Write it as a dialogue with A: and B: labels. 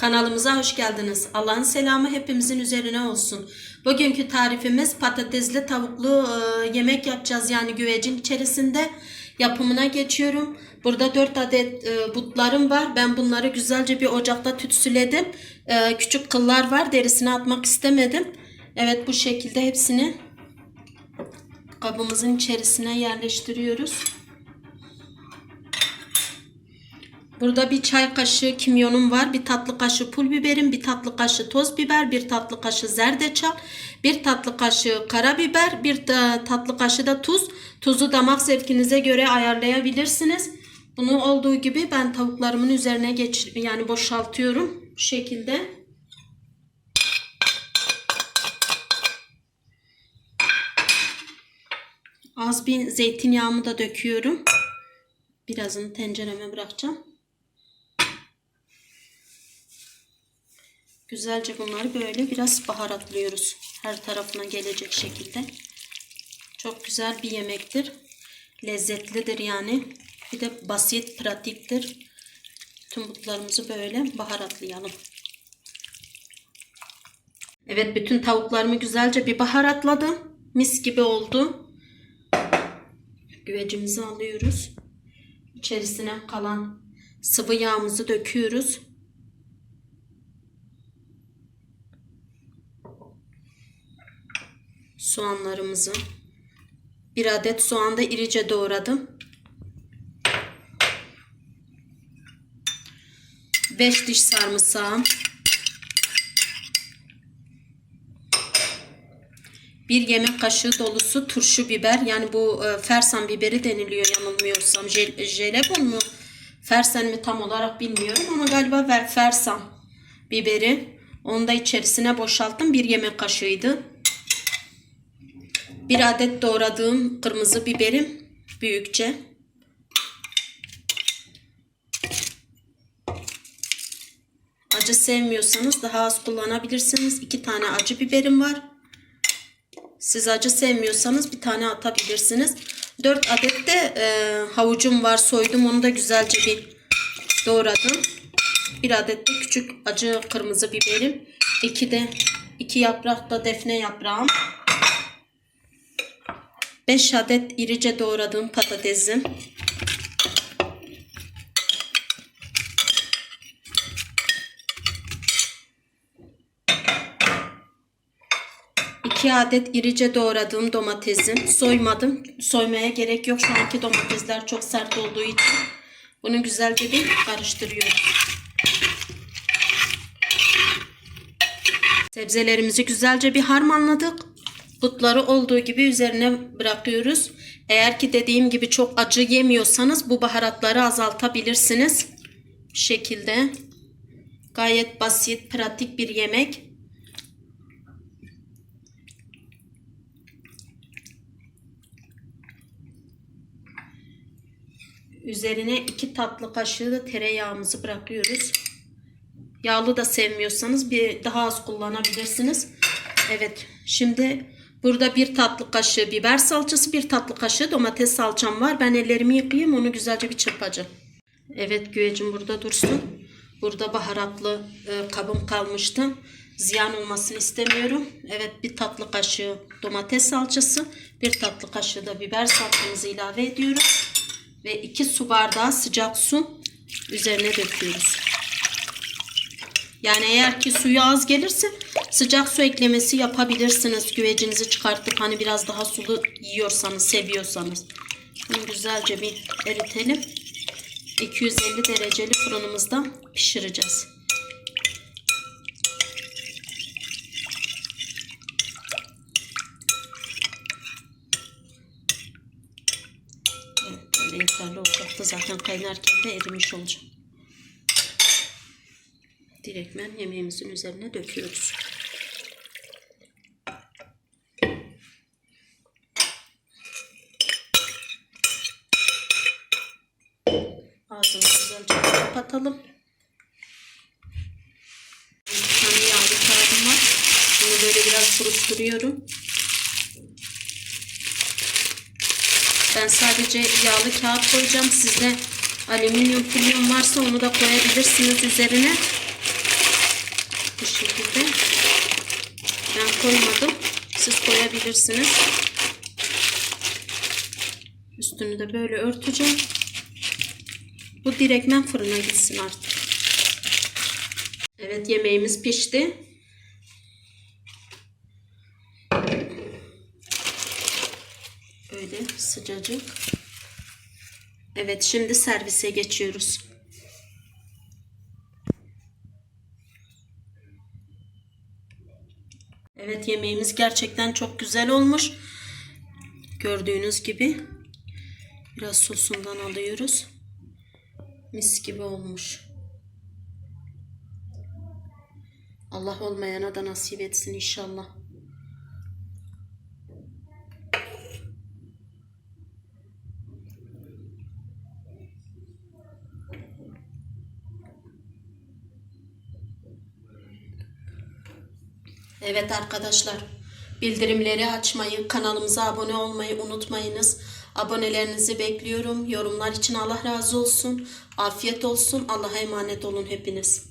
A: Kanalımıza hoş geldiniz. Allah'ın selamı hepimizin üzerine olsun. Bugünkü tarifimiz patatesli tavuklu e, yemek yapacağız. Yani güvecin içerisinde yapımına geçiyorum. Burada 4 adet e, butlarım var. Ben bunları güzelce bir ocakta tütsüledim. E, küçük kıllar var. Derisini atmak istemedim. Evet bu şekilde hepsini kabımızın içerisine yerleştiriyoruz. Burada bir çay kaşığı kimyonum var. Bir tatlı kaşığı pul biberim, bir tatlı kaşığı toz biber, bir tatlı kaşığı zerdeçal, bir tatlı kaşığı karabiber, bir ta- tatlı kaşığı da tuz. Tuzu damak zevkinize göre ayarlayabilirsiniz. Bunu olduğu gibi ben tavuklarımın üzerine geç yani boşaltıyorum bu şekilde. Az bir zeytinyağımı da döküyorum. Birazını tencereme bırakacağım. Güzelce bunları böyle biraz baharatlıyoruz. Her tarafına gelecek şekilde. Çok güzel bir yemektir. Lezzetlidir yani. Bir de basit, pratiktir. Tüm butlarımızı böyle baharatlayalım. Evet bütün tavuklarımı güzelce bir baharatladım. Mis gibi oldu. Güvecimizi alıyoruz. İçerisine kalan sıvı yağımızı döküyoruz. Soğanlarımızı. Bir adet soğan da irice doğradım. 5 diş sarımsağım. Bir yemek kaşığı dolusu turşu biber. Yani bu e, fersan biberi deniliyor yanılmıyorsam. Jel, jelebon mu? Fersen mi tam olarak bilmiyorum ama galiba ver, fersan biberi. Onu da içerisine boşalttım. Bir yemek kaşığıydı. Bir adet doğradığım kırmızı biberim büyükçe. Acı sevmiyorsanız daha az kullanabilirsiniz. İki tane acı biberim var. Siz acı sevmiyorsanız bir tane atabilirsiniz. Dört adet de e, havucum var. Soydum onu da güzelce bir doğradım. Bir adet de küçük acı kırmızı biberim. İki de iki yaprak da defne yaprağım. 5 adet irice doğradığım patatesim. İki adet irice doğradığım domatesim. Soymadım. Soymaya gerek yok. Şu anki domatesler çok sert olduğu için. Bunu güzelce bir karıştırıyorum. Sebzelerimizi güzelce bir harmanladık. Butları olduğu gibi üzerine bırakıyoruz. Eğer ki dediğim gibi çok acı yemiyorsanız bu baharatları azaltabilirsiniz. Bu şekilde. Gayet basit, pratik bir yemek. Üzerine iki tatlı kaşığı da tereyağımızı bırakıyoruz. Yağlı da sevmiyorsanız bir daha az kullanabilirsiniz. Evet. Şimdi burada bir tatlı kaşığı biber salçası, bir tatlı kaşığı domates salçam var. Ben ellerimi yıkayayım, onu güzelce bir çırpacağım. Evet güvecim burada dursun. Burada baharatlı e, kabım kalmıştı. Ziyan olmasını istemiyorum. Evet bir tatlı kaşığı domates salçası, bir tatlı kaşığı da biber salçamızı ilave ediyoruz. Ve iki su bardağı sıcak su üzerine döküyoruz. Yani eğer ki suyu az gelirse sıcak su eklemesi yapabilirsiniz. Güvecinizi çıkartıp hani biraz daha sulu yiyorsanız, seviyorsanız. Bunu güzelce bir eritelim. 250 dereceli fırınımızda pişireceğiz. Evet, böyle yeterli olacaktı. Zaten kaynarken de erimiş olacak direktmen yemeğimizin üzerine döküyoruz. Ağzını güzelce kapatalım. Bir yağlı kağıdım var. Bunu böyle biraz kurutturuyorum. Ben sadece yağlı kağıt koyacağım. Sizde alüminyum filyon varsa onu da koyabilirsiniz üzerine. Bu şekilde. Ben koymadım. Siz koyabilirsiniz. Üstünü de böyle örteceğim. Bu direkmen fırına gitsin artık. Evet yemeğimiz pişti. Böyle sıcacık. Evet şimdi servise geçiyoruz. Evet yemeğimiz gerçekten çok güzel olmuş. Gördüğünüz gibi biraz sosundan alıyoruz. Mis gibi olmuş. Allah olmayana da nasip etsin inşallah. Evet arkadaşlar. Bildirimleri açmayı, kanalımıza abone olmayı unutmayınız. Abonelerinizi bekliyorum. Yorumlar için Allah razı olsun. Afiyet olsun. Allah'a emanet olun hepiniz.